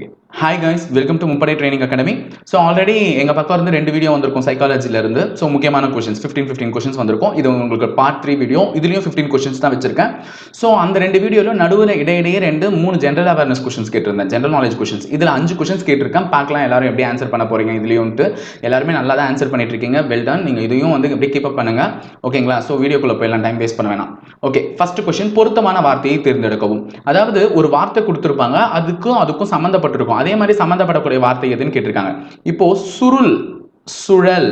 game hi guys welcome to முப்படை training academy so already எங்கள் பக்கம் இருந்து ரெண்டு வீடியோ வந்திருக்கும் சைக்காலஜிலேருந்து ஸோ முக்கியமான கொஷின்ஸ் ஃபிஃப்டீன் ஃபிஃப்டீன் கொஷின்ஸ் வந்திருக்கும். இது உங்களுக்கு பார்ட் த்ரீ வீடியோ இதுலேயும் ஃபிஃப்டீன் கொஷின்ஸ் தான் வச்சிருக்கேன். ஸோ அந்த ரெண்டு வீடியோவில் நடுவில் இடையிடையே ரெண்டு மூணு ஜென்ரல் அவேர்னஸ் கொஷின்ஸ் கேட்டிருந்தேன். ஜென்ரல் நாலேஜ் கொஷின்ஸ் இதில் அஞ்சு கொஷின்ஸ் கேட்டிருக்கேன். பார்க்கலாம் எல்லாரும் எப்படி ஆன்சர் பண்ண போறீங்க இதுலேயும்ட்டு எல்லாருமே நல்லா தான் ஆன்சர் பண்ணிட்டு இருக்கீங்க. வெல் டன் நீங்கள் இதையும் வந்து எப்படி கீப் அப் பண்ணுங்க. ஓகேங்களா ஸோ வீடியோக்குள்ளே போயிடலாம். டைம் வேஸ்ட் பண்ண வேணாம். ஓகே ஃபர்ஸ்ட் கொஷின் பொருத்தமான வார்த்தையை தேர்ந்தெடுக்கவும். அதாவது ஒரு வார்த்தை கொடுத்துருப்பாங்க. அதுக்கும் அதுக்கும் சம்மந்தப்பட்டிருக்கும் அதே மாதிரி சம்மந்தப்படக்கூடிய வார்த்தை எதுன்னு கேட்டிருக்காங்க. இப்போ சுருள் சுழல்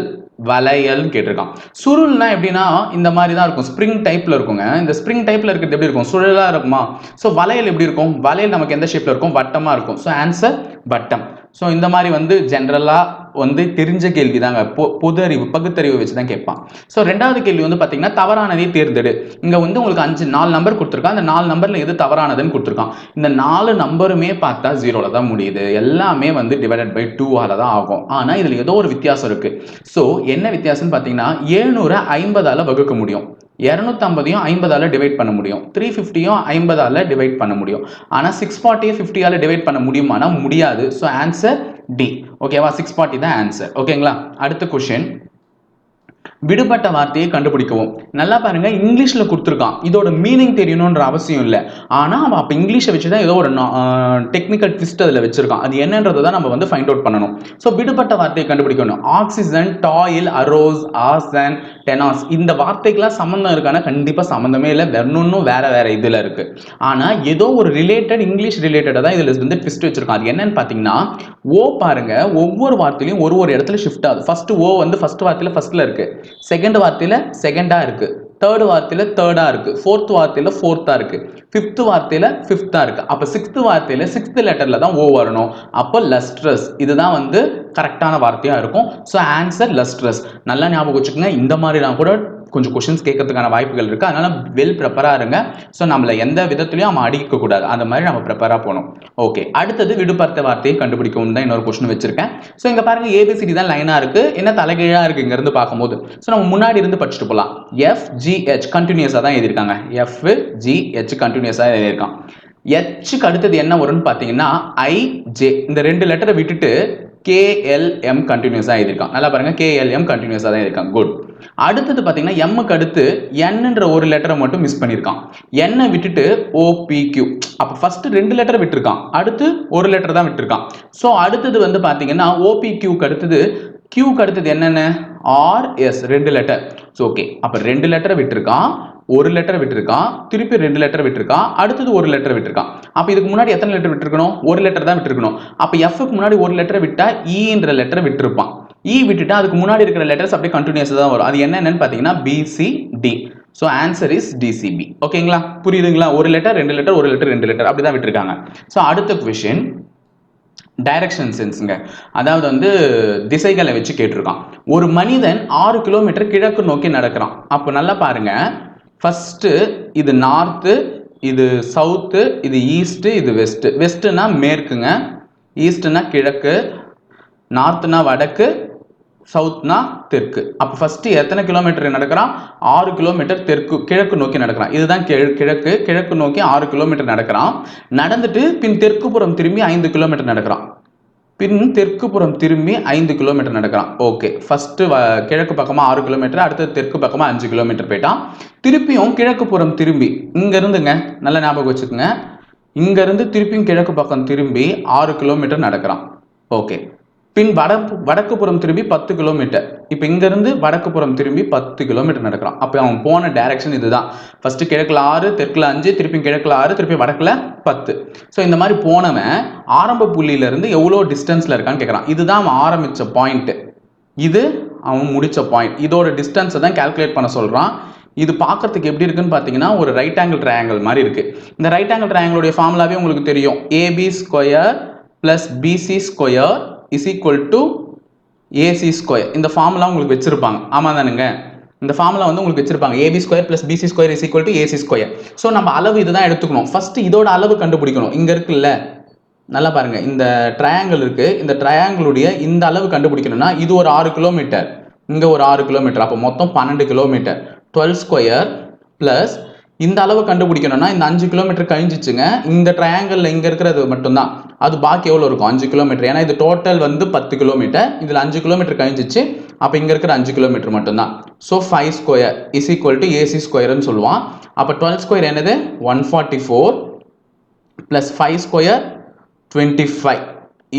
வளையல்னு கேட்டிருக்கான் சுருள்னா எப்படின்னா இந்த மாதிரி தான் இருக்கும் ஸ்ப்ரிங் டைப்ல இருக்குங்க. இந்த ஸ்ப்ரிங் டைப்ல இருக்கிறது எப்படி இருக்கும்? சுழலா இருக்குமா? ஸோ வளையல் எப்படி இருக்கும்? வளையல் நமக்கு எந்த ஷேப்ல இருக்கும்? வட்டமா இருக்கும். ஸோ ஆன்சர் வட்டம். ஸோ இந்த மாதிரி வந்து ஜென்ரலாக வந்து தெரிஞ்ச கேள்வி தாங்க பொ பொது அறிவு பகுத்தறிவு வச்சு தான் கேட்பான். ஸோ ரெண்டாவது கேள்வி வந்து பார்த்தீங்கன்னா தவறானதை தேர்ந்தெடு. இங்கே வந்து உங்களுக்கு அஞ்சு நாலு நம்பர் கொடுத்துருக்கான். அந்த நாலு நம்பரில் எது தவறானதுன்னு கொடுத்துருக்கான். இந்த நாலு நம்பருமே பார்த்தா ஜீரோவில் தான் முடியுது. எல்லாமே வந்து டிவைடட் பை டூவால் தான் ஆகும். ஆனால் இதில் ஏதோ ஒரு வித்தியாசம் இருக்குது ஸோ என்ன வித்தியாசம்னு பார்த்தீங்கன்னா ஏழ்நூறு ஐம்பதால் வகுக்க முடியும். இரநூத்தம்பதையும் ஐம்பதால் டிவைட் பண்ண முடியும். த்ரீ ஃபிஃப்டியும் ஐம்பதால் டிவைட் பண்ண முடியும். ஆனால் சிக்ஸ் ஃபார்ட்டியை ஃபிஃப்டியால் டிவைட் பண்ண முடியுமானா முடியாது. ஸோ ஆன்சர் டி ஓகேவா சிக்ஸ் ஃபார்ட்டி தான் ஆன்சர் ஓகேங்களா அடுத்த கொஷின் விடுபட்ட வார்த்தையை கண்டுபிடிக்கவும். நல்லா பாருங்க இங்கிலீஷ்ல கொடுத்துருக்கான். இதோட மீனிங் தெரியணுன்ற அவசியம் இல்லை. ஆனா அவன் அப்ப இங்கிலீஷை வச்சு தான் ஏதோ ஒரு டெக்னிக்கல் ட்விஸ்ட் அதில் வச்சிருக்கான். அது என்னன்றதை தான் நம்ம வந்து ஃபைண்ட் அவுட் பண்ணணும். ஸோ விடுபட்ட வார்த்தையை கண்டுபிடிக்கணும். ஆக்சிஜன் டாயில் அரோஸ் ஆசன் டெனாஸ் இந்த வார்த்தைக்கெல்லாம் சம்மந்தம் இருக்கானா கண்டிப்பா சம்மந்தமே இல்லை. வெறும் வேற வேற இதுல இருக்கு. ஆனா ஏதோ ஒரு ரிலேட்டட் இங்கிலீஷ் ரிலேட்டடாக தான் இதுல வந்து ட்விஸ்ட் வச்சிருக்கான். அது என்னன்னு பார்த்தீங்கன்னா ஓ பாருங்க ஒவ்வொரு வார்த்தையிலையும் ஒரு ஒரு இடத்துல ஷிஃப்ட் ஆகுது. ஃபர்ஸ்ட் ஓ வந்து ஃபர்ஸ்ட் வார்த்தையில ஃபர்ஸ்ட்ல இருக்கு. செகண்ட் வார்த்தையில செகண்டா இருக்கு. தேர்ட் வார்த்தையில தேர்டா இருக்கு. ஃபோர்த் வார்த்தையில ஃபோர்த்தா இருக்கு. ஃபிஃப்த் வார்த்தையில ஃபிஃப்த்தா இருக்கு. அப்ப சிக்ஸ்த் வார்த்தையில சிக்ஸ்த் லெட்டர்ல தான் ஓ வரணும். அப்போ லஸ்ட்ரஸ் இதுதான் வந்து கரெக்டான வார்த்தையா இருக்கும். ஸோ ஆன்சர் லஸ்ட்ரஸ் நல்லா ஞாபகம் வச்சுக்கோங்க. இந்த மாதிரிலாம் கூட கொஞ்சம் கொஷின்ஸ் கேட்கறதுக்கான வாய்ப்புகள் இருக்குது அதனால் வெல் ப்ரிப்பராக இருங்க. ஸோ நம்மளை எந்த விதத்துலையும் நம்ம அடிக்கக்கூடாது. அந்த மாதிரி நம்ம ப்ரிப்பராக போகணும். ஓகே அடுத்தது விடுபடுத்த வார்த்தையை கண்டுபிடிக்கவும் தான் இன்னொரு கொஷின் வச்சிருக்கேன். ஸோ இங்கே பாருங்கள் ஏபிசிடி தான் லைனாக இருக்குது என்ன தலைகீழாக இருக்குது இங்கேருந்து பார்க்கும்போது. ஸோ நம்ம முன்னாடி இருந்து படிச்சுட்டு போகலாம் எஃப் ஜிஹெச் கண்டினியூஸாக தான் எழுதியிருக்காங்க. எஃப் ஜிஹெச் கண்டினியூஸாக எழுதியிருக்கான். எச்சுக்கு அடுத்தது என்ன வரும்னு பார்த்தீங்கன்னா ஐ ஜே இந்த ரெண்டு லெட்டரை விட்டுட்டு கேஎல்எம் கண்டினியூஸாக எழுதியிருக்கான். நல்லா பாருங்கள் கேஎல்எம் கண்டினியூஸாக தான் இருக்கான் குட் அடுத்தது பார்த்தீங்கன்னா எம்முக்கு அடுத்து என்னன்ற ஒரு லெட்டரை மட்டும் மிஸ் பண்ணியிருக்கான். என்னை விட்டுட்டு ஓபிக்யூ அப்போ ஃபஸ்ட்டு ரெண்டு லெட்டர் விட்டுருக்கான். அடுத்து ஒரு லெட்டர் தான் விட்டுருக்கான். ஸோ அடுத்தது வந்து பார்த்தீங்கன்னா ஓபிக்யூக்கு அடுத்தது கியூக்கு அடுத்தது என்னென்ன? ஆர்எஸ் ரெண்டு லெட்டர் ஸோ ஓகே அப்போ ரெண்டு லெட்டரை விட்டுருக்கான் ஒரு லெட்டர் விட்டுருக்கான் திருப்பி ரெண்டு லெட்டர் விட்டுருக்கான் அடுத்தது ஒரு லெட்டர் விட்டுருக்கான். அப்போ இதுக்கு முன்னாடி எத்தனை லெட்டர் விட்டுருக்கணும்? ஒரு லெட்டர் தான் விட்டுருக்கணும். அப்போ எஃப்க்கு முன்னாடி ஒரு லெட்டர் விட்டால் ஈன்ற e லெட்டர் விட்டுருப்பான். இ e விட்டுட்டு அதுக்கு முன்னாடி இருக்கிற லெட்டர்ஸ் அப்படியே கண்டினியூஸாக தான் வரும். அது என்னென்னு பார்த்தீங்கன்னா BCD so answer is DCB ஓகேங்களா புரியுதுங்களா? ஒரு லெட்டர் ரெண்டு லெட்டர் ஒரு லெட்டர் ரெண்டு லெட்டர் அப்படி தான் விட்டுருக்காங்க. ஸோ அடுத்த கொஷின் டைரக்ஷன் சென்ஸுங்க அதாவது வந்து திசைகளை வச்சு கேட்டிருக்கான். ஒரு மனிதன் ஆறு கிலோமீட்டர் கிழக்கு நோக்கி நடக்கிறான். அப்போ நல்லா பாருங்க. ஃபஸ்ட்டு இது நார்த்து இது சவுத்து இது ஈஸ்ட்டு இது வெஸ்ட்டு வெஸ்ட்டுனா மேற்குங்க. ஈஸ்ட்டுனா கிழக்கு நார்த்துனா வடக்கு சவுத்னா தெற்கு. அப்போ ஃபஸ்ட்டு எத்தனை கிலோமீட்டர் நடக்கிறான்? ஆறு கிலோமீட்டர் தெற்கு கிழக்கு நோக்கி நடக்கிறான். இதுதான் கிழ- கிழக்கு கிழக்கு நோக்கி ஆறு கிலோமீட்டர் நடக்கிறான். நடந்துட்டு பின் தெற்கு புறம் திரும்பி ஐந்து கிலோமீட்டர் நடக்கிறான். பின் தெற்கு புறம் திரும்பி ஐந்து கிலோமீட்டர் நடக்கிறான். ஓகே ஃபஸ்ட்டு கிழக்கு பக்கமாக ஆறு கிலோமீட்டர் அடுத்தது தெற்கு பக்கமாக அஞ்சு கிலோமீட்டர் போயிட்டான். திருப்பியும் கிழக்கு புறம் திரும்பி இங்கேருந்துங்க நல்ல ஞாபகம் வச்சுக்கோங்க. இங்கேருந்து திருப்பியும் கிழக்கு பக்கம் திரும்பி ஆறு கிலோமீட்டர் நடக்கிறான். ஓகே பின் வட வடக்கு புறம் திரும்பி பத்து கிலோமீட்டர் இப்போ இங்கேருந்து வடக்கு புறம் திரும்பி பத்து கிலோமீட்டர் நடக்கிறான். அப்போ அவன் போன டைரக்ஷன் இதுதான். ஃபர்ஸ்ட் கிழக்கில் ஆறு தெற்கில் அஞ்சு திருப்பி கிழக்கில் ஆறு திருப்பி வடக்கில் பத்து. ஸோ இந்த மாதிரி போனவன் ஆரம்ப புள்ளியிலேருந்து எவ்வளோ டிஸ்டன்ஸில் இருக்கான்னு கேட்குறான் இதுதான் அவன் ஆரம்பித்த பாயிண்ட்டு இது அவன் முடித்த பாயிண்ட் இதோட டிஸ்டன்ஸை தான் கால்குலேட் பண்ண சொல்கிறான் இது பார்க்கறதுக்கு எப்படி இருக்குன்னு பார்த்தீங்கன்னா ஒரு ரைட் ஆங்கிள் ட்ரையாங்கிள் மாதிரி இருக்குது இந்த ரைட் ஆங்கிள் ட்ரையாங்கிளுடைய ஃபார்முலாவே உங்களுக்கு தெரியும். AB square plus BC square is equal to AC square இந்த ஃபார்முலா உங்களுக்கு வச்சிருப்பாங்க. ஆமாம் தானுங்க. இந்த ஃபார்முலா வந்து உங்களுக்கு வச்சிருப்பாங்க. AB square plus BC square is equal to AC square so நம்ம அளவு இதுதான் எடுத்துக்கணும். ஃபர்ஸ்ட் இதோட அளவு கண்டுபிடிக்கணும். இங்கே இருக்குல்ல. நல்லா பாருங்க. இந்த ட்ரையாங்கிள் இருக்கு. இந்த ட்ரையாங்கிளுடைய இந்த அளவு கண்டுபிடிக்கணும்னா இது ஒரு ஆறு கிலோமீட்டர் இங்கே ஒரு ஆறு கிலோமீட்டர் அப்போ மொத்தம் பன்னெண்டு கிலோமீட்டர் டுவெல் ஸ்கொயர் பிளஸ் இந்த அளவு கண்டுபிடிக்கணும்னா இந்த அஞ்சு கிலோமீட்டர் கழிஞ்சிச்சுங்க. இந்த ட்ரையாங்கிளில் இங்கே இருக்கிறது மட்டும்தான். அது பாக்கி எவ்வளோ இருக்கும்? அஞ்சு கிலோமீட்டர் ஏன்னா இது டோட்டல் வந்து பத்து கிலோமீட்டர் இதில் அஞ்சு கிலோமீட்டர் கழிஞ்சிச்சு. அப்போ இங்கே இருக்கிற அஞ்சு கிலோமீட்டர் மட்டும்தான். So five square is equal to AC ஸ்கொயர்னு சொல்லுவான். அப்போ டுவெல் ஸ்கொயர் என்னது? One forty four plus five square twenty five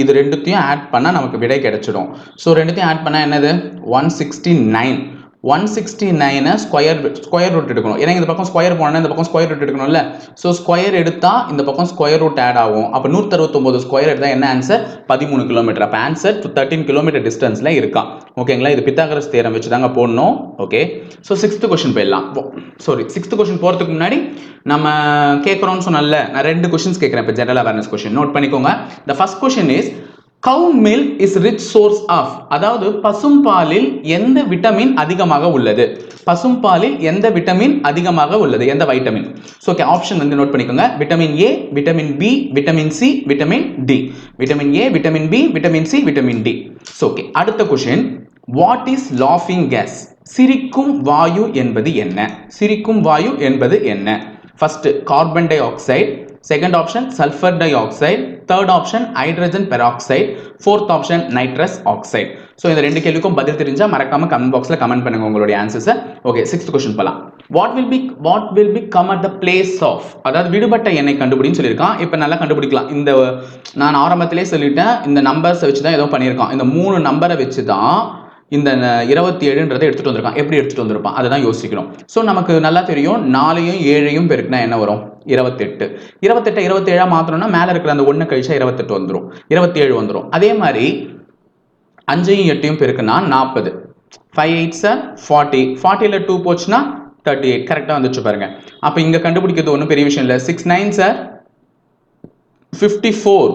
இது ரெண்டுத்தையும் ஆட் பண்ணால் நமக்கு விடை கிடைச்சிடும். ஸோ ரெண்டுத்தையும் ஆட் பண்ணால் என்னது? One sixty nine one sixty நைனை ஸ்கொயர் ஸ்கொயர் ரூட் எடுக்கணும். ஏன்னா இந்த பக்கம் ஸ்கொயர் போனோன்னா இந்த பக்கம் ஸ்கொயர் ரூட் எடுக்கணும்ல. ஸோ ஸ்கொயர் எடுத்தால் இந்த பக்கம் ஸ்கொயர் ரூட் ஆட் ஆகும். அப்போ நூற்றறுபத்தொம்போது ஸ்கொயர் எடுத்தால் என்ன ஆன்சர் பதிமூணு கிலோமீட்டர் அப்போ ஆன்சர் தேர்ட்டின் கிலோமீட்டர் டிஸ்டன்ஸில் இருக்கான் ஓகேங்களா இது பித்தாகரஸ் தேரம் வச்சு தாங்க போடணும். ஓகே ஸோ சிக்ஸ்த்து கொஷின் போயிடலாம். சாரி சிக்ஸ்த்து கொஷின் போகிறதுக்கு முன்னாடி நம்ம கேட்குறோம்னு சொன்னல நான் ரெண்டு கொஷின்ஸ் கேட்குறேன் இப்போ ஜென்ரல் அவேர்னஸ் கொஷின் நோட் பண்ணிக்கோங்க. The first question is cow milk is rich source of அதாவது பசும்பாலில் எந்த விட்டமின் அதிகமாக உள்ளது? பசும்பாலில் எந்த விட்டமின் அதிகமாக உள்ளது? எந்த வைட்டமின் ஸோ ஓகே ஆப்ஷன் வந்து நோட் பண்ணிக்கோங்க. Vitamin A vitamin B vitamin C vitamin D vitamin A vitamin B vitamin C vitamin D so okay அடுத்த கொஷின் வாட் இஸ் லாஃபிங் கேஸ் சிரிக்கும் வாயு என்பது என்ன? சிரிக்கும் வாயு என்பது என்ன? First carbon dioxide second option sulphur dioxide third option hydrogen peroxide fourth option nitrous oxide so இந்த ரெண்டு கேள்விக்கும் பதில் தெரிஞ்சால் மறக்காம கமெண்ட் பாக்ஸில் கமெண்ட் பண்ணுங்க உங்களுடைய ஆன்சர்ஸை ஓகே சிக்ஸ்த் கொஸ்டின் போகலாம் what will be what will be come at the place of அதாவது விடுபட்ட எண்ணெய் கண்டுபிடின்னு சொல்லியிருக்கான். இப்போ நல்லா கண்டுபிடிக்கலாம். இந்த நான் ஆரம்பத்திலே சொல்லிட்டேன். இந்த நம்பர்ஸை வச்சு தான் ஏதோ பண்ணியிருக்கான். இந்த மூணு நம்பரை வச்சு தான் இந்த இருபத்தி ஏழுன்றதை எடுத்துகிட்டு வந்திருக்கான். எப்படி எடுத்துகிட்டு வந்திருப்பான்? அதை தான் யோசிக்கணும். ஸோ நமக்கு நல்லா தெரியும் நாலையும் ஏழையும் பெருக்குனா என்ன வரும்? இருபத்தெட்டு. இருபத்தெட்டு இருபத்தேழா மாற்றணும்னா மேலே இருக்கிற அந்த ஒன்று கழிச்சா இருபத்தெட்டு வந்துடும் இருபத்தேழு வந்துடும் அதே மாதிரி அஞ்சையும் எட்டையும் பெருக்குன்னா நாற்பது ஃபைவ் எயிட் சார் ஃபார்ட்டி ஃபார்ட்டியில் டூ போச்சுன்னா தேர்ட்டி எயிட் கரெக்டாக வந்துச்சு பாருங்க. அப்போ இங்கே கண்டுபிடிக்கிறது ஒன்றும் பெரிய விஷயம் இல்லை. Six nine sir fifty four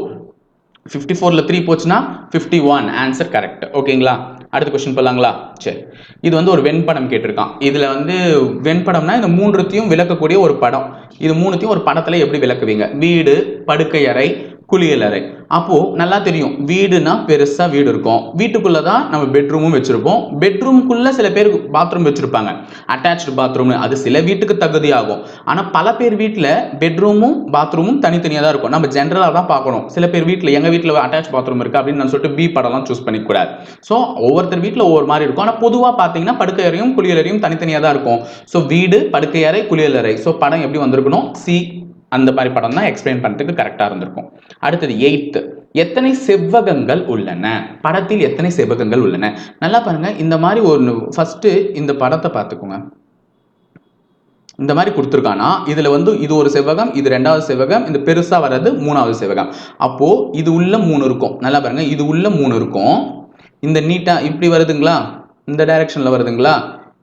fifty ஃபோரில் த்ரீ போச்சுன்னா ஃபிஃப்டி ஒன் ஆன்சர் கரெக்ட் ஓகேங்களா அடுத்த கொஸ்டின் போகலாங்களா சரி. இது வந்து ஒரு வெண்படம் கேட்டிருக்கான். இதில் வந்து வெண்படம்னா இந்த மூன்றுத்தையும் விளக்கக்கூடிய ஒரு படம். இது மூணுத்தையும் ஒரு படத்தில் எப்படி விளக்குவீங்க? வீடு படுக்கை குளியலறை அப்போது அப்போ நல்லா தெரியும் வீடுனா பெருசா வீடு இருக்கும். வீட்டுக்குள்ளே தான் நம்ம பெட்ரூமும் வச்சிருப்போம். பெட்ரூம்குள்ள சில பேர் பாத்ரூம் வச்சிருப்பாங்க. அட்டாச்சு பாத்ரூம்னு அது சில வீட்டுக்கு தகுதியாகும். ஆனா பல பேர் வீட்டில் பெட்ரூமும் பாத்ரூமும் தனித்தனியாக தான் இருக்கும். நம்ம ஜென்ரலாக தான் பார்க்கணும். சில பேர் வீட்டில் எங்க வீட்டில் அட்டாச் பாத்ரூம் இருக்கு அப்படின்னு நான் சொல்லிட்டு பி படம்லாம் சூஸ் பண்ணிக்கூடாது. ஸோ ஒவ்வொருத்தர் வீட்டில் ஒவ்வொரு மாதிரி இருக்கும். ஆனால் பொதுவாக பார்த்தீங்கன்னா படுக்கை அறையும் குளியல் அறையும் தனித்தனியாக தான் இருக்கும். ஸோ வீடு படுக்கை அறை குளியல் ஸோ படம் எப்படி வந்திருக்கணும் சி அந்த மாதிரி படம் தான் எக்ஸ்பிளைன் பண்ணுறதுக்கு கரெக்டாக இருந்திருக்கும். அடுத்தது எயித்து எத்தனை செவ்வகங்கள் உள்ளன? படத்தில் எத்தனை செவ்வகங்கள் உள்ளன? நல்லா பாருங்க இந்த மாதிரி ஒரு ஃபர்ஸ்ட் இந்த படத்தை பார்த்துக்கோங்க. இந்த மாதிரி கொடுத்துருக்கானா இதில் வந்து இது ஒரு செவ்வகம் இது ரெண்டாவது செவ்வகம் இந்த பெருசாக வர்றது மூணாவது செவ்வகம். அப்போது இது உள்ள மூணு இருக்கும். நல்லா பாருங்கள் இது உள்ள மூணு இருக்கும். இந்த நீட்டாக இப்படி வருதுங்களா? இந்த டைரக்ஷன்ல வருதுங்களா?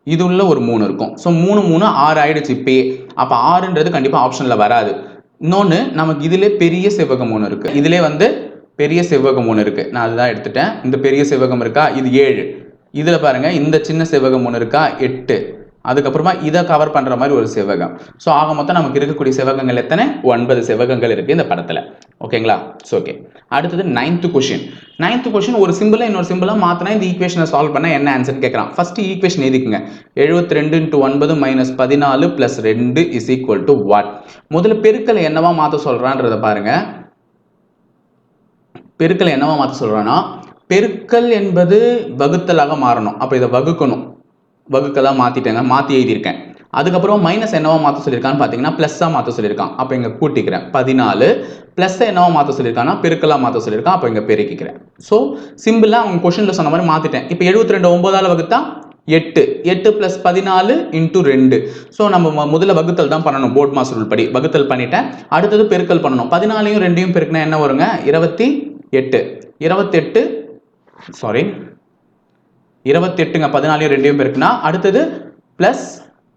இது உள்ள ஒரு மூணு இருக்கும். ஸோ மூணு மூணு ஆறு ஆயிடுச்சு பே அப்போ ஆறுன்றது கண்டிப்பாக ஆப்ஷனில் வராது. இன்னொன்று நமக்கு இதிலே பெரிய செவ்வகம் ஒன்று இருக்குது இதிலே வந்து பெரிய செவ்வகம் ஒன்று இருக்குது நான் அதுதான் எடுத்துட்டேன். இந்த பெரிய செவ்வகம் இருக்கா? இது ஏழு. இதில் பாருங்கள் இந்த சின்ன செவ்வகம் ஒன்று இருக்கா? எட்டு. அதுக்கப்புறமா இதை கவர் பண்ணுற மாதிரி ஒரு செவ்வகம். ஸோ ஆக மொத்தம் நமக்கு இருக்கக்கூடிய செவ்வகங்கள் எத்தனை? ஒன்பது செவ்வகங்கள் இருக்குது இந்த படத்தில். ஓகேங்களா ஸோ ஓகே அடுத்தது நைன்த்து கொஷின் நைன்த்து கொஷின் ஒரு சிம்பிளாக இன்னொரு சிம்பிளாக மாற்றினா இந்த ஈக்குவேஷனை சால்வ் பண்ண என்ன ஆன்சர் கேட்குறான் ஃபர்ஸ்ட் ஈக்குவேஷன் எதுக்குங்க எழுபத்தி ரெண்டு இன்ட்டு ஒன்பது மைனஸ் பதினாலு ப்ளஸ் ரெண்டு இஸ் ஈக்குவல் டு வாட் முதல்ல பெருக்கலை என்னவா மாற்ற சொல்கிறான்றத பாருங்கள் பெருக்கலை என்னவா மாற்ற சொல்கிறான்னா பெருக்கல் என்பது வகுத்தலாக மாறணும். அப்போ இதை வகுக்கணும். வகுக்கெல்லாம் மாற்றிட்டேங்க மாற்றி எழுதியிருக்கேன். அதுக்கப்புறம் மைனஸ் என்னவா மாற்ற சொல்லியிருக்கான்னு பார்த்தீங்கன்னா ப்ளஸ்ஸாக மாற்ற சொல்லியிருக்கான். அப்போ இங்கே கூட்டிக்கிறேன். பதினாலு ப்ளஸ்ஸை என்னவா மாற்ற சொல்லியிருக்கான்னா பெருக்கலாக மாற்ற சொல்லியிருக்கான். அப்போ இங்கே பெருக்கிக்கிறேன். ஸோ சிம்பிளாக அவங்க கொஷனில் சொன்ன மாதிரி மாற்றிட்டேன் இப்போ எழுபத்தி ரெண்டு ஒம்பதால் வகுத்தா எட்டு. எட்டு ப்ளஸ் பதினாலு இன்ட்டு ரெண்டு. ஸோ நம்ம முதல்ல வகுத்தல் தான் பண்ணணும். போர்ட் மாஸ் ரூல் படி. வகுத்தல் பண்ணிட்டேன். அடுத்தது பெருக்கல் பண்ணணும். பதினாலையும் ரெண்டையும் பெருக்கினா என்ன வருங்க? இருபத்தி எட்டு. இருபத்தெட்டு சாரி இருபத்தெட்டுங்க பதினாலையும் ரெண்டையும் பெருக்குன்னா அடுத்தது ப்ளஸ்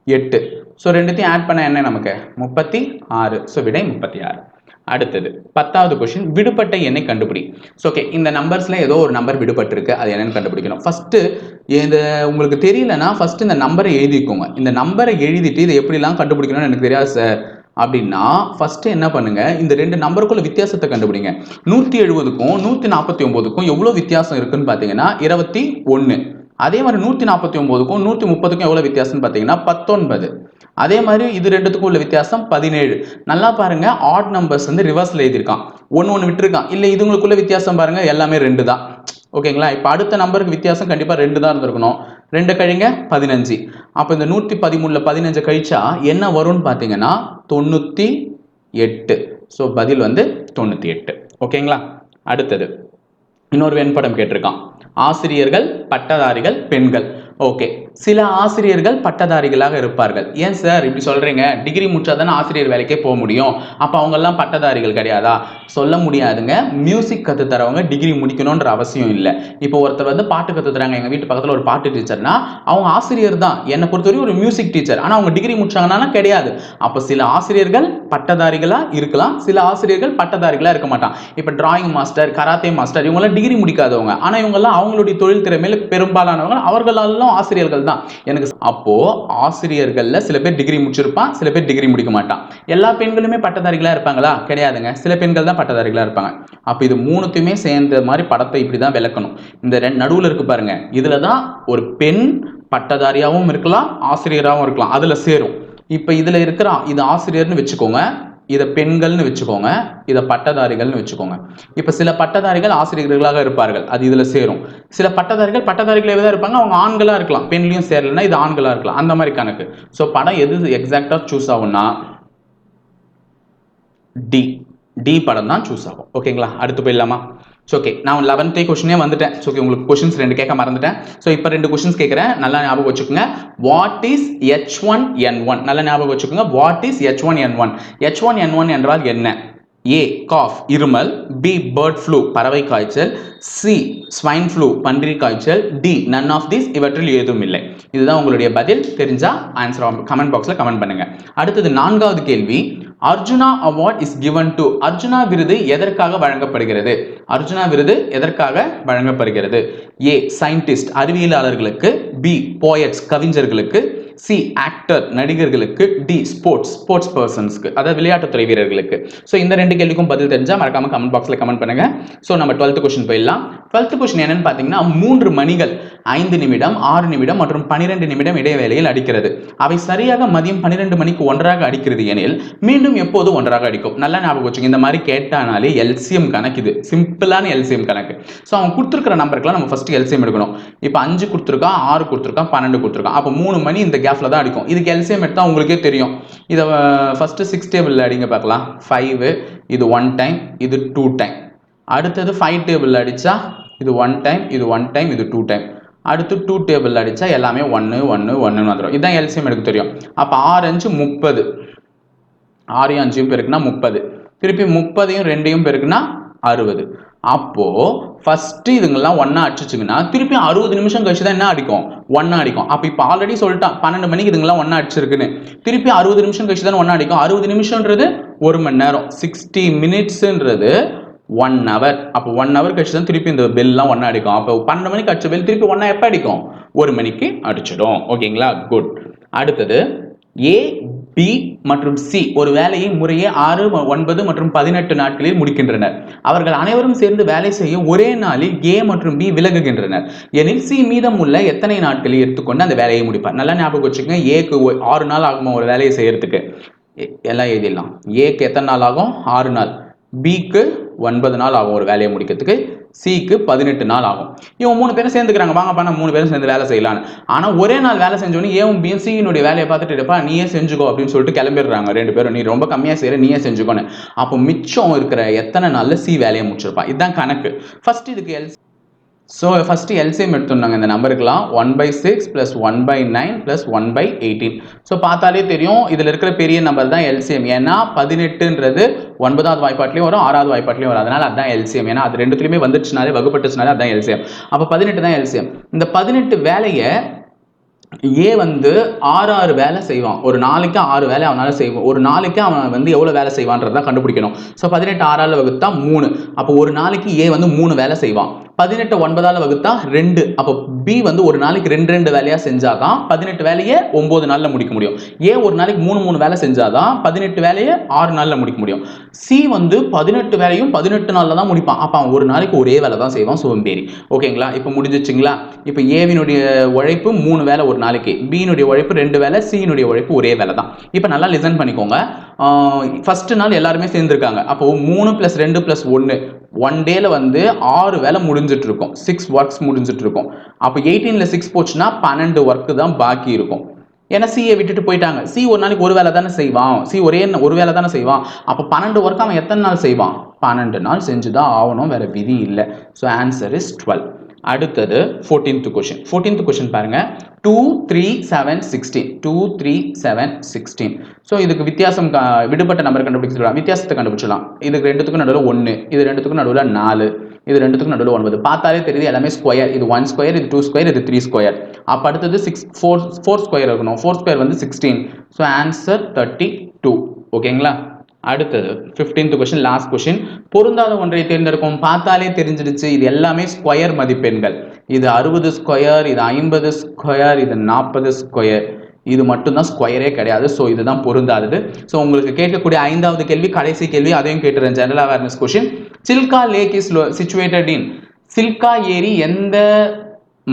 எட்டு. ஸோ ரெண்டுத்தையும் ஆட் பண்ண என்ன நமக்கு? முப்பத்தி ஆறு. ஸோ விடை முப்பத்தி ஆறு. அடுத்தது பத்தாவது கொஷின் விடுபட்ட எண்ணை கண்டுபிடி. ஸோ ஓகே இந்த நம்பர்ஸில் ஏதோ ஒரு நம்பர் விடுபட்டிருக்கு. அது என்னென்னு கண்டுபிடிக்கணும். ஃபஸ்ட்டு இந்த உங்களுக்கு தெரியலனா ஃபஸ்ட்டு இந்த நம்பரை எழுதிக்கோங்க. இந்த நம்பரை எழுதிட்டு இதை எப்படிலாம் கண்டுபிடிக்கணும்னு எனக்கு தெரியாது சார் அப்படின்னா ஃபஸ்ட்டு என்ன பண்ணுங்கள் இந்த ரெண்டு நம்பருக்குள்ள வித்தியாசத்தை கண்டுபிடிங்க. நூற்றி எழுபதுக்கும் நூற்றி நாற்பத்தி ஒம்போதுக்கும் எவ்வளோ வித்தியாசம் இருக்குன்னு பார்த்தீங்கன்னா இருபத்தி ஒன்று அதே மாதிரி நூற்றி நாற்பத்தி ஒம்போதுக்கும் நூற்றி முப்பதுக்கும் எவ்வளோ வித்தியாசம்னு பார்த்தீங்கன்னா பத்தொன்பது. அதே மாதிரி இது ரெண்டுத்துக்கும் உள்ள வித்தியாசம் பதினேழு. நல்லா பாருங்க ஆட் நம்பர்ஸ் வந்து ரிவர்ஸில் எழுதியிருக்கான். ஒன்று ஒன்று விட்டுருக்கான். இல்லை இதுங்களுக்குள்ள வித்தியாசம் பாருங்க எல்லாமே ரெண்டு தான் ஓகேங்களா? இப்போ அடுத்த நம்பருக்கு வித்தியாசம் கண்டிப்பாக ரெண்டு தான் இருந்திருக்கணும். ரெண்டு கழிங்க பதினஞ்சு. அப்போ இந்த நூற்றி பதிமூணில் பதினஞ்சு கழிச்சா என்ன வரும்னு பார்த்தீங்கன்னா தொண்ணூற்றி எட்டு. ஸோ பதில் வந்து தொண்ணூற்றி எட்டு. ஓகேங்களா? அடுத்தது. இன்னொரு வெண்படம் கேட்டிருக்கான். ஆசிரியர்கள் பட்டதாரிகள் பெண்கள். ஓகே சில ஆசிரியர்கள் பட்டதாரிகளாக இருப்பார்கள். ஏன் சார் இப்படி சொல்றீங்க? டிகிரி முடிச்சாதானே ஆசிரியர் வேலைக்கே போக முடியும். அப்போ அவங்கெல்லாம் பட்டதாரிகள் கிடையாதா? சொல்ல முடியாதுங்க. மியூசிக் கற்று தரவங்க டிகிரி முடிக்கணுன்ற அவசியம் இல்லை. இப்போ ஒருத்தர் வந்து பாட்டு கற்று தராங்க எங்கள் வீட்டு பக்கத்தில் ஒரு பாட்டு டீச்சர்னா அவங்க ஆசிரியர் தான். என்னை பொறுத்தவரைக்கும் ஒரு மியூசிக் டீச்சர் ஆனால் அவங்க டிகிரி முடிச்சாங்கன்னா கிடையாது. அப்போ சில ஆசிரியர்கள் பட்டதாரிகளாக இருக்கலாம். சில ஆசிரியர்கள் பட்டதாரிகளாக இருக்க மாட்டான். இப்போ டிராயிங் மாஸ்டர் கராத்தே மாஸ்டர் இவங்கெல்லாம் டிகிரி முடிக்காதவங்க. ஆனால் இவங்கெல்லாம் அவங்களுடைய தொழில் திறமையில பெரும்பாலானவங்க. அவர்களெல்லாம் ஆசிரியர்கள் தான். எனக்கு அப்போ ஆசிரியர்கள்ல சில பேர் டிகிரி முடிச்சிருப்பான் சில பேர் டிகிரி முடிக்க மாட்டான். எல்லா பெண்களுமே பட்டதாரிகளா இருப்பாங்களா? கிடையாதுங்க. சில பெண்கள் தான் பட்டதாரிகளா இருப்பாங்க. அப்போ இது மூணுத்தையுமே சேர்ந்த மாதிரி படத்தை இப்படி தான் விளக்கணும். இந்த ரெண்டு நடுவில் இருக்கு பாருங்க. இதுல தான் ஒரு பெண் பட்டதாரியாகவும் இருக்கலாம் ஆசிரியராகவும் இருக்கலாம். அதுல சேரும். இப்போ இதுல இருக்கிற இது ஆசிரியர்னு வச்சுக்கோங்க. இதை பெண்கள்னு வச்சுக்கோங்க இதை பட்டதாரிகள்னு வச்சுக்கோங்க. இப்போ சில பட்டதாரிகள் ஆசிரியர்களாக இருப்பார்கள் அது இதில் சேரும். சில பட்டதாரிகள் பட்டதாரிகளே தான் இருப்பாங்க? அவங்க ஆண்களாக இருக்கலாம். பெண்லையும் சேரலைன்னா இது ஆண்களாக இருக்கலாம். அந்த மாதிரி கணக்கு. ஸோ படம் எது எக்ஸாக்டாக சூஸ் ஆகும்னா டி டி படம் தான் சூஸ் ஆகும். ஓகேங்களா அடுத்து போயிடலாமா? ஸோ ஓகே நான் லெவன்த்தே கொஷினே வந்துட்டேன். ஸோ ஓகே உங்களுக்கு கொஷின்ஸ் ரெண்டு கேட்க மறந்துட்டேன். ஸோ இப்போ ரெண்டு கொஷின்ஸ் கேட்குறேன். நல்லா ஞாபகம் வச்சுக்கோங்க. What is H one N one நல்லா ஞாபகம் வச்சுக்கோங்க. What is H one N one H one N one என்றால் என்ன? ஏ காஃப் இருமல். பி பேர்ட் ஃப்ளூ பறவை காய்ச்சல். சி ஸ்வைன் ஃப்ளூ பன்றி காய்ச்சல். டி நன் ஆஃப் திஸ் இவற்றில் ஏதும் இல்லை. இதுதான் உங்களுடைய பதில். தெரிஞ்சால் ஆன்சர் கமெண்ட் பாக்ஸில் கமெண்ட் பண்ணுங்கள் அடுத்தது நான்காவது கேள்வி. Arjuna award is given to Arjuna விருது எதற்காக வழங்கப்படுகிறது? அர்ஜுனா விருது எதற்காக வழங்கப்படுகிறது? ஏ சயின்டிஸ்ட் அறிவியலாளர்களுக்கு. பி போயட்ஸ் கவிஞர்களுக்கு. சி ஆக்டர் நடிகர்களுக்கு. டி ஸ்போர்ட்ஸ் ஸ்போர்ட்ஸ் பர்சன்ஸ்க்கு அதாவது விளையாட்டுத்துறை வீரர்களுக்கு. ஸோ இந்த ரெண்டு கேள்விக்கும் பதில் தெரிஞ்சால் மறக்காம கமெண்ட் பாக்ஸில் கமெண்ட் பண்ணுங்க. ஸோ நம்ம டுவெல்த் கொஸ்டின் போயிடலாம். டுவெல்த் கொஸ்டின் என்னன்னு பார்த்தீங்கன்னா மூன்று மணிகள் ஐந்து நிமிடம் ஆறு நிமிடம் மற்றும் பன்னிரெண்டு நிமிடம் இடைவேளையில் அடிக்கிறது. அவை சரியாக மதியம் பன்னிரெண்டு மணிக்கு ஒன்றாக அடிக்கிறது எனில் மீண்டும் எப்போது ஒன்றாக அடிக்கும்? நல்லா ஞாபகம் வச்சுங்க இந்த மாதிரி கேட்டானாலே எல்சிஎம் கணக்கு இது. சிம்பிளான எல்சிஎம் கணக்கு. ஸோ அவன் கொடுத்துருக்கிற நம்பருக்குலாம் நம்ம ஃபர்ஸ்ட் எல்சிஎம் எடுக்கணும். இப்போ அஞ்சு கொடுத்துருக்கான் ஆறு கொடுத்துருக்கான் பன்னெண்டு கொடுத்துருக்கான் அப்போ மூணு மணி இந்த கேப்ல தான் அடிக்கும். இதுக்கு எல்சிஎம் எடுத்தால் உங்களுக்கே தெரியும். இதை ஃபர்ஸ்ட் சிக்ஸ் டேபிளில் அடிங்க பார்க்கலாம். ஃபைவ் இது ஒன் டைம் இது டூ டைம் அடுத்தது ஃபைவ் டேபிளில் அடித்தா இது ஒன் டைம் இது ஒன் டைம் இது டூ டைம் அடுத்து டூ டேபிள் அடித்தா எல்லாமே ஒன்று ஒன்று ஒன்றுன்னு வந்துடும் இதுதான் எல்சிஎம் எனக்கு தெரியும். அப்போ ஆறு அஞ்சு முப்பது. ஆறையும் அஞ்சையும் பெருக்குன்னா முப்பது. திருப்பி முப்பதையும் ரெண்டையும் பெருக்குன்னா அறுபது. அப்போது ஃபஸ்ட்டு இதுங்கெல்லாம் ஒன்றா அடிச்சிச்சிங்கன்னா திருப்பி அறுபது நிமிஷம் கழிச்சு தான் என்ன அடிக்கும்? ஒன்றா அடிக்கும். அப்போ இப்போ ஆல்ரெடி சொல்லிட்டான். பன்னெண்டு மணிக்கு இதுங்கெல்லாம் ஒன்றா அடிச்சிருக்குன்னு. திருப்பி அறுபது நிமிஷம் கழிச்சு தான் ஒன்றா அடிக்கும். அறுபது நிமிஷம்ன்றது ஒரு மணி நேரம். சிக்ஸ்டி மினிட்ஸுன்றது ஒன் ஹவர் அப்போ ஒன் ஹவர் கழிச்சு தான் திருப்பி இந்த பெல்லாம் ஒன்றா அடிக்கும். அப்போ பன்னெண்டு மணிக்கு அடிச்ச பெல் திருப்பி ஒன்றா எப்போ அடிக்கும்? ஒரு மணிக்கு அடிச்சிடும். ஓகேங்களா குட் அடுத்தது ஏ பி மற்றும் சி ஒரு வேலையை முறையே ஆறு ஒன்பது மற்றும் பதினெட்டு நாட்களில் முடிக்கின்றனர். அவர்கள் அனைவரும் சேர்ந்து வேலை செய்ய ஒரே நாளில் ஏ மற்றும் பி விலகுகின்றனர். எனில் சி மீதம் உள்ள எத்தனை நாட்களில் எடுத்துக்கொண்டு அந்த வேலையை முடிப்பார்? நல்லா ஞாபகம் வச்சுக்கோங்க. ஏக்கு ஆறு நாள் ஆகுமா ஒரு வேலையை செய்யறதுக்கு? எ- எல்லாம் எழுதிடலாம். ஏக்கு எத்தனை நாள் ஆகும்? ஆறு நாள். பிக்கு ஒன்பது நாள் ஆகும் ஒரு வேலையை முடிக்கிறதுக்கு. சிக்கு பதினெட்டு நாள் ஆகும். இவங்க மூணு பேரும் சேர்ந்துக்கிறாங்க. வாங்க பண்ண மூணு பேரும் சேர்ந்து வேலை செய்யலான்னு ஆனால் ஒரே நாள் வேலை செஞ்சோன்னே ஏன் பியும் சியினுடைய வேலையை பார்த்துட்டு இருப்பா. நீயே செஞ்சுக்கோ அப்படின்னு சொல்லிட்டு கிளம்பிடுறாங்க. ரெண்டு பேரும் நீ ரொம்ப கம்மியாக செய்கிற நீயே செஞ்சுக்கோன்னு. அப்போ மிச்சம் இருக்கிற எத்தனை நாளில் சி வேலையை முடிச்சிருப்பா? இதுதான் கணக்கு. ஃபர்ஸ்ட் இதுக்கு எல் ஸோ ஃபஸ்ட்டு எல்சிஎம் எடுத்துருந்தாங்க. இந்த நம்பருக்குலாம் one by six plus one by nine plus one by eighteen so பார்த்தாலே தெரியும் இதில் இருக்கிற பெரிய நம்பர் தான் எல்சிஎம் ஏன்னா பதினெட்டுன்றது ஒன்பதாவது வாய்ப்பாட்லையும் வரும் ஆறாவது வாய்ப்பாட்லையும் வரும். அதனால் அதுதான் எல்சிஎம் ஏன்னா அது ரெண்டுத்துலையுமே வந்துச்சுனாலே வகுப்பட்டுச்சுனாலே அதுதான் எல்சிஎம் அப்போ பதினெட்டு தான் எல்சிஎம் இந்த பதினெட்டு வேலையை ஏ வந்து ஆறு ஆறு வேலை செய்வான். ஒரு நாளைக்கு ஆறு வேலை அவனால் செய்வான் ஒரு நாளைக்கு அவன் வந்து எவ்வளோ வேலை செய்வான்றதை கண்டுபிடிக்கணும். ஸோ பதினெட்டு ஆறால் வகுத்தா மூணு. அப்போ ஒரு நாளைக்கு ஏ வந்து மூணு வேலை செய்வான். பதினெட்டு ஒன்பதால வகுத்தா ரெண்டு. அப்போ பி வந்து ஒரு நாளைக்கு ரெண்டு ரெண்டு வேலையா செஞ்சாதான் பதினெட்டு வேலையை ஒன்பது நாள்ல முடிக்க முடியும். ஏ ஒரு நாளைக்கு மூணு மூணு வேலை செஞ்சாதான் பதினெட்டு வேலையை ஆறு நாள்ல முடிக்க முடியும். சி வந்து பதினெட்டு வேலையும் பதினெட்டு நாள்ல தான் முடிப்பான். அப்ப அவன் ஒரு நாளைக்கு ஒரே வேலை தான் செய்வான் சோம்பேறி. ஓகேங்களா இப்போ முடிஞ்சிச்சுங்களா? இப்போ ஏவினுடைய உழைப்பு மூணு வேலை ஒரு நாளைக்கு. பியினுடைய உழைப்பு ரெண்டு வேலை சியினுடைய உழைப்பு ஒரே வேலை தான். இப்போ நல்லா லிசன் பண்ணிக்கோங்க. ஃபஸ்ட்டு நாள் எல்லாருமே சேர்ந்துருக்காங்க. அப்போது மூணு ப்ளஸ் ரெண்டு ப்ளஸ் ஒன்று ஒன் டேல வந்து ஆறு வேலை முடிஞ்சிட்டு இருக்கும் சிக்ஸ் ஒர்க்ஸ் முடிஞ்சிட்டு இருக்கும் அப்போ எயிட்டீனில் சிக்ஸ் போச்சுன்னா பன்னெண்டு ஒர்க்கு தான் பாக்கி இருக்கும். ஏன்னா சியை விட்டுட்டு போயிட்டாங்க. சி ஒரு நாளைக்கு ஒரு வேலை தானே செய்வான். சி ஒரே ஒரு வேலை தானே செய்வான். அப்போ பன்னெண்டு ஒர்க் அவன் எத்தனை நாள் செய்வான்? பன்னெண்டு நாள் செஞ்சு தான் ஆகணும். வேறு விதி இல்லை. ஸோ ஆன்சர் இஸ் டுவெல் அடுத்தது ஃபோர்டீன்த் கொஷின் ஃபோர்டீன்த் கொஷின் பாருங்க. Two three seven sixteen two three seven sixteen so இதுக்கு வித்தியாசம் விடுபட்ட நம்பர் கண்டுபிடிச்சிடலாம் வித்தியாசத்தை கண்டுபிடிச்சலாம் இதுக்கு ரெண்டுத்துக்கும் நடுவில் ஒன்று இது ரெண்டுத்துக்கும் நடுவில் நாலு இது ரெண்டுத்துக்கும் நடுவில் ஒன்பது. பார்த்தாலே தெரியுது எல்லாமே ஸ்கொயர் இது ஒன் ஸ்கொயர் இது டூ ஸ்கொயர் இது த்ரீ ஸ்கொயர் அப்போ அடுத்தது சிக்ஸ் ஃபோர் ஃபோர் ஸ்கொயர் இருக்கணும். ஃபோர் ஸ்கொயர் வந்து sixteen so answer thirty two ஓகேங்களா அடுத்தது 15th கொஷின் லாஸ்ட் கொஷின் பொருந்தாத ஒன்றை தேர்ந்தெடுக்கும் பார்த்தாலே தெரிஞ்சிடுச்சு. இது எல்லாமே ஸ்கொயர் மதிப்பெண்கள். இது அறுபது ஸ்கொயர் இது ஐம்பது ஸ்கொயர் இது நாற்பது ஸ்கொயர் இது மட்டும்தான் ஸ்கொயரே கிடையாது. ஸோ இதுதான் பொருந்தாதது. ஸோ உங்களுக்கு கேட்கக்கூடிய ஐந்தாவது கேள்வி கடைசி கேள்வி அதையும் கேட்டுறேன் general awareness question Chilka lake is situated in Chilka ஏரி எந்த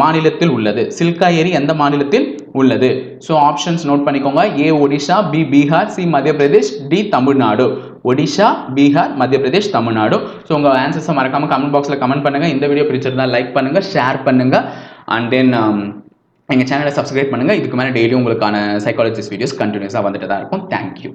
மாநிலத்தில் உள்ளது? சில்கா ஏரி எந்த மாநிலத்தில் உள்ளது. ஸோ ஆப்ஷன்ஸ் நோட் பண்ணிக்கோங்க. A Odisha B Bihar C Madhya Pradesh D Tamil Nadu Odisha Bihar Madhya Pradesh Tamil Nadu so உங்கள் ஆன்சர்ஸை மறக்காமல் கமெண்ட் பாக்ஸில் கமெண்ட் பண்ணுங்கள் இந்த வீடியோ பிடிச்சிருந்தா லைக் பண்ணுங்கள் ஷேர் பண்ணுங்கள் அண்ட் தென் எங்கள் சேனலை சப்ஸ்கிரைப் பண்ணுங்க. இதுக்கு மேலே டெய்லியும் உங்களுக்கான சைக்காலஜிஸ்ட் வீடியோஸ் கண்டினியூஸாக வந்துட்டு தான் இருக்கும். தேங்க்யூ